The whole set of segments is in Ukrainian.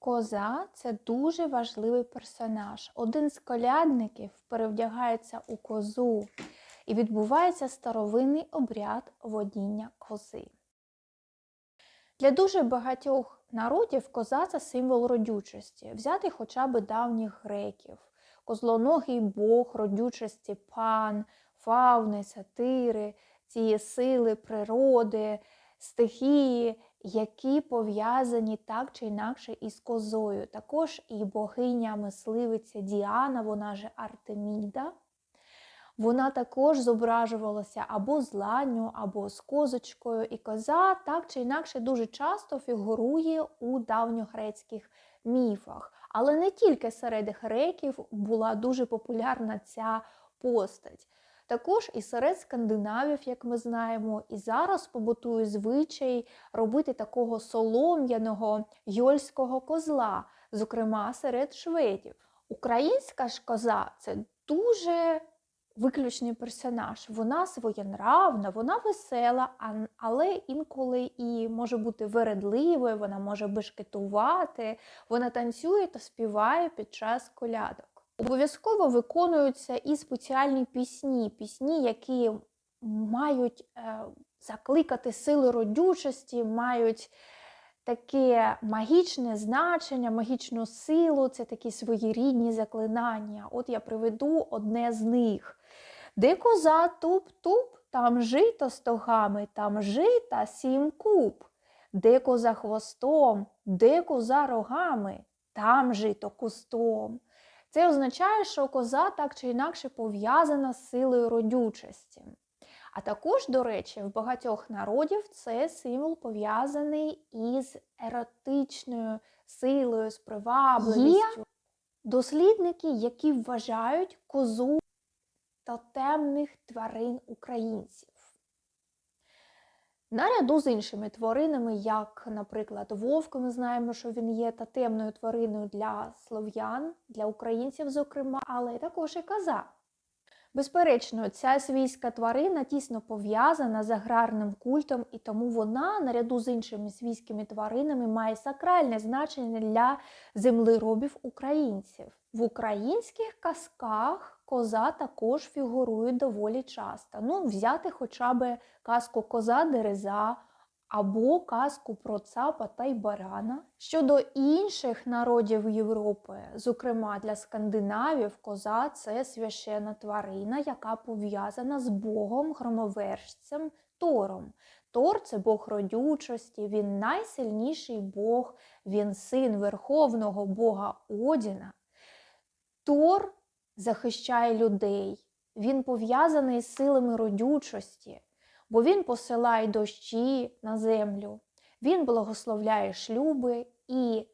Коза це дуже важливий персонаж. Один з колядників перевдягається у козу і відбувається старовинний обряд водіння кози. Для дуже багатьох народів коза це символ родючості. Взяти хоча б давніх греків. Козлоногий бог родючості, пан, фауни, сатири, цієї сили природи, стихії, які пов'язані так чи інакше із козою. Також і богиня мисливиця Діана, вона же Артеміда. Вона також зображувалася або з ланню, або з козочкою, і коза так чи інакше дуже часто фігурує у давньогрецьких міфах. Але не тільки серед греків була дуже популярна ця постать. Також і серед скандинавів, як ми знаємо, і зараз побутує звичай робити такого солом'яного йольського козла, зокрема серед шведів. Українська ж коза це дуже виключний персонаж. Вона своєнравна, вона весела, але інколи і може бути вередливою, вона може бешкетувати, вона танцює та співає під час колядок. Обов'язково виконуються і спеціальні пісні, пісні, які мають е, закликати сили родючості, мають таке магічне значення, магічну силу, це такі своєрідні заклинання. От я приведу одне з них. Де коза туп-туп, там жито стогами, там жита сім куб. Де коза хвостом, де коза рогами, там жито кустом. Це означає, що коза так чи інакше пов'язана з силою родючості. А також, до речі, в багатьох народів це символ пов'язаний із еротичною силою, з привабливістю. Є дослідники, які вважають козу тотемних тварин українців. Наряду з іншими тваринами, як, наприклад, вовк, ми знаємо, що він є тотемною твариною для слов'ян, для українців, зокрема, але також і коза. Безперечно, ця свійська тварина тісно пов'язана з аграрним культом, і тому вона, наряду з іншими свійськими тваринами, має сакральне значення для землеробів українців. В українських казках коза також фігурує доволі часто. Ну, взяти хоча б казку Коза Дереза або казку про цапа та й барана. Щодо інших народів Європи, зокрема для скандинавів, коза це священна тварина, яка пов'язана з богом громовержцем Тором. Тор це Бог родючості, він найсильніший Бог, він син верховного Бога Одіна. Тор захищає людей, він пов'язаний з силами родючості, бо він посилає дощі на землю, він благословляє шлюби, і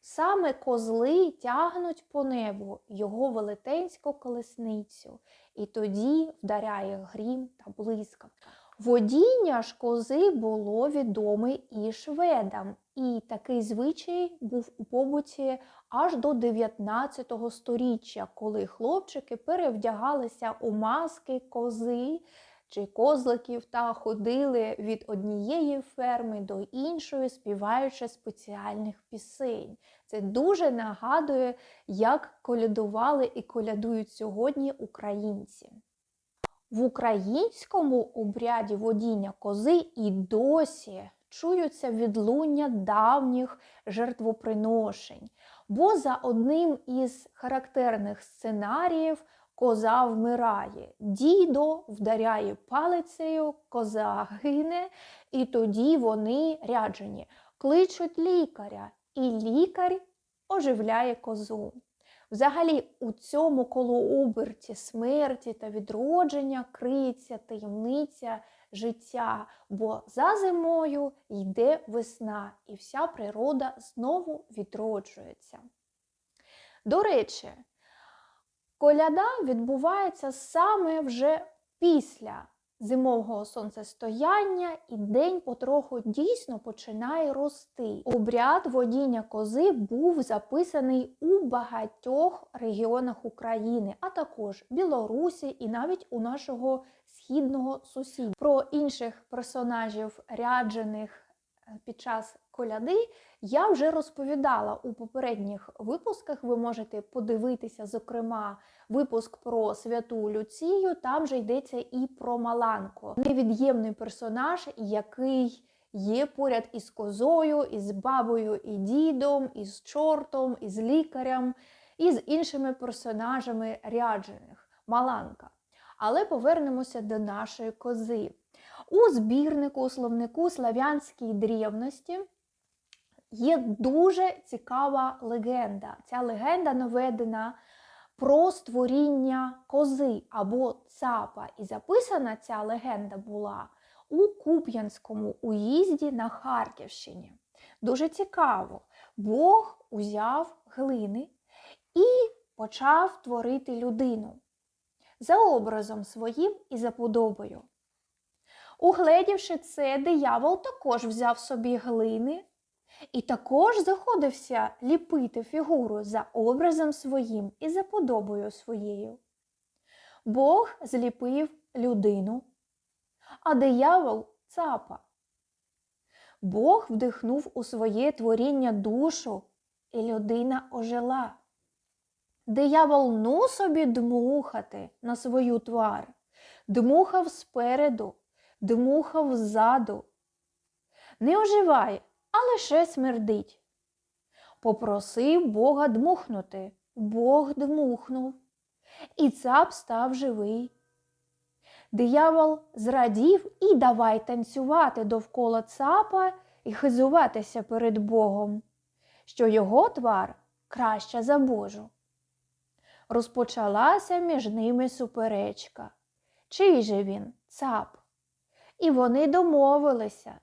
саме козли тягнуть по небу його велетенську колесницю, і тоді вдаряє грім та блискавка. Водіння ж кози було відоме і шведам, і такий звичай був у побуті аж до 19 століття, коли хлопчики перевдягалися у маски кози чи козликів та ходили від однієї ферми до іншої, співаючи спеціальних пісень. Це дуже нагадує, як колядували і колядують сьогодні українці. В українському обряді водіння кози і досі чуються відлуння давніх жертвоприношень, бо за одним із характерних сценаріїв коза вмирає. Дідо вдаряє палицею, коза гине, і тоді вони ряджені, кличуть лікаря, і лікар оживляє козу. Взагалі, у цьому колооберті смерті та відродження криється таємниця життя, бо за зимою йде весна, і вся природа знову відроджується. До речі, коляда відбувається саме вже після зимового сонцестояння, і день потроху дійсно починає рости. Обряд водіння кози був записаний у багатьох регіонах України, а також Білорусі і навіть у нашого східного сусіда. Про інших персонажів ряджених під час коляди, я вже розповідала у попередніх випусках. Ви можете подивитися, зокрема, випуск про святу Люцію. Там же йдеться і про Маланку, невід'ємний персонаж, який є поряд із козою, із бабою і дідом, із чортом, із лікарем, і з іншими персонажами ряджених. Маланка. Але повернемося до нашої кози. У збірнику, словнику слав'янській древності є дуже цікава легенда. Ця легенда наведена про створіння кози або цапа. І записана ця легенда була у Куп'янському уїзді на Харківщині. Дуже цікаво. Бог узяв глини і почав творити людину за образом своїм і за подобою. Угледівши це, диявол також взяв собі глини і також заходився ліпити фігуру за образом своїм і за подобою своєю. Бог зліпив людину, а диявол цапа. Бог вдихнув у своє творіння душу, і людина ожила. Диявол ну собі дмухати на свою твар, дмухав спереду, дмухав ззаду. Не оживає, а лише смердить. Попросив Бога дмухнути, Бог дмухнув, і цап став живий. Диявол зрадів і давай танцювати довкола цапа і хизуватися перед Богом, що його твар краща за Божу. Розпочалася між ними суперечка. Чий же він цап? І вони домовилися,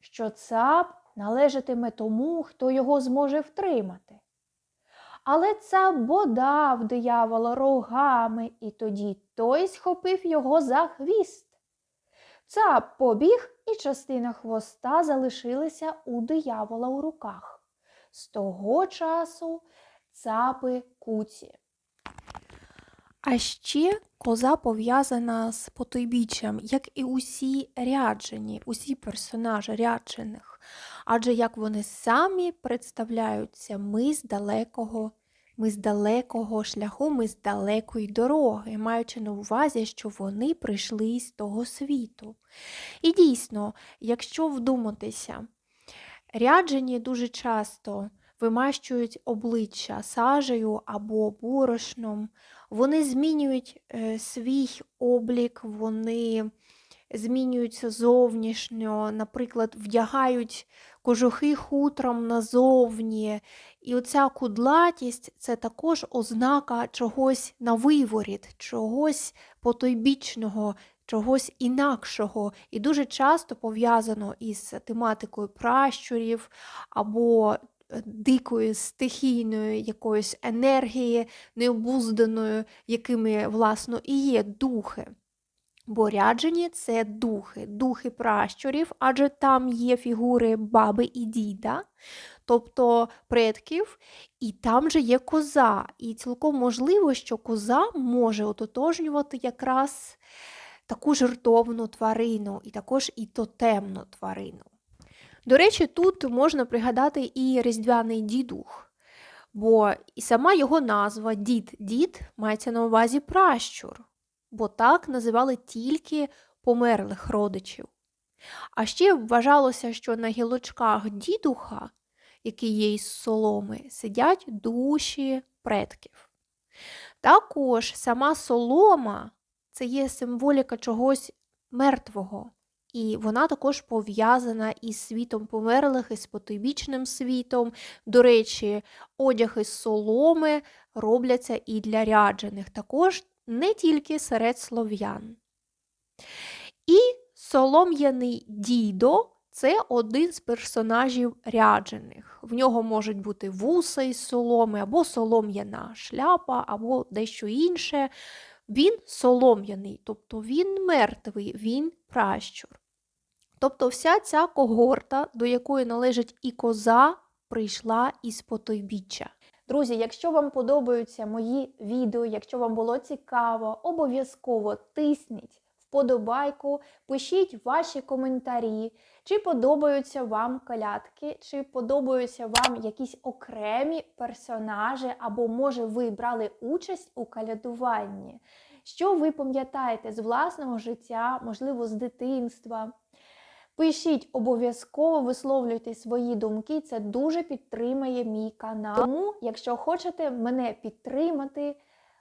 що цап належатиме тому, хто його зможе втримати. Але цап бодав диявола рогами, і тоді той схопив його за хвіст. Цап побіг, і частина хвоста залишилася у диявола у руках. З того часу цапи куці. А ще коза пов'язана з потойбіччям, як і усі ряджені, усі персонажі ряджених. Адже як вони самі представляються, ми з далекого, ми з далекого шляху, ми з далекої дороги, маючи на увазі, що вони прийшли з того світу. І дійсно, якщо вдуматися, ряджені дуже часто вимащують обличчя сажею або борошном, вони змінюють е, свій облік, вони змінюються зовнішньо, наприклад, вдягають кожухи хутром назовні. І оця кудлатість це також ознака чогось на виворіт, чогось потойбічного, чогось інакшого. І дуже часто пов'язано із тематикою пращурів або дикої стихійної якоїсь енергії, необузданої, якими, власно, і є духи. Бо ряджені це духи, духи пращурів, адже там є фігури баби і діда, тобто предків, і там же є коза. І цілком можливо, що коза може ототожнювати якраз таку жертовну тварину, і також і тотемну тварину. До речі, тут можна пригадати і різдвяний дідух, бо і сама його назва дід-дід мається на увазі пращур, бо так називали тільки померлих родичів. А ще вважалося, що на гілочках дідуха, які є із соломи, сидять душі предків. Також сама солома це є символіка чогось мертвого. І вона також пов'язана із світом померлих, із потойбічним світом. До речі, одяг із соломи робляться і для ряджених, також не тільки серед слов'ян. І солом'яний дідо це один з персонажів ряджених. В нього можуть бути вуса із соломи, або солом'яна шляпа, або дещо інше. Він солом'яний, тобто він мертвий, він пращур. Тобто вся ця когорта, до якої належить і коза, прийшла із потойбіччя. Друзі, якщо вам подобаються мої відео, якщо вам було цікаво, обов'язково тисніть вподобайку, пишіть ваші коментарі, Чи подобаються вам колядки, чи подобаються вам якісь окремі персонажі, або, може, ви брали участь у колядуванні? Що ви пам'ятаєте з власного життя, можливо, з дитинства? Пишіть обов'язково, висловлюйте свої думки, це дуже підтримає мій канал. Тому, якщо хочете мене підтримати,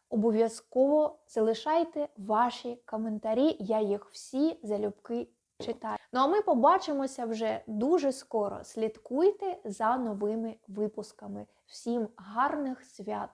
обов'язково залишайте ваші коментарі, я їх всі залюбки читаю. Ну а ми побачимося вже дуже скоро. Слідкуйте за новими випусками. Всім гарних свят!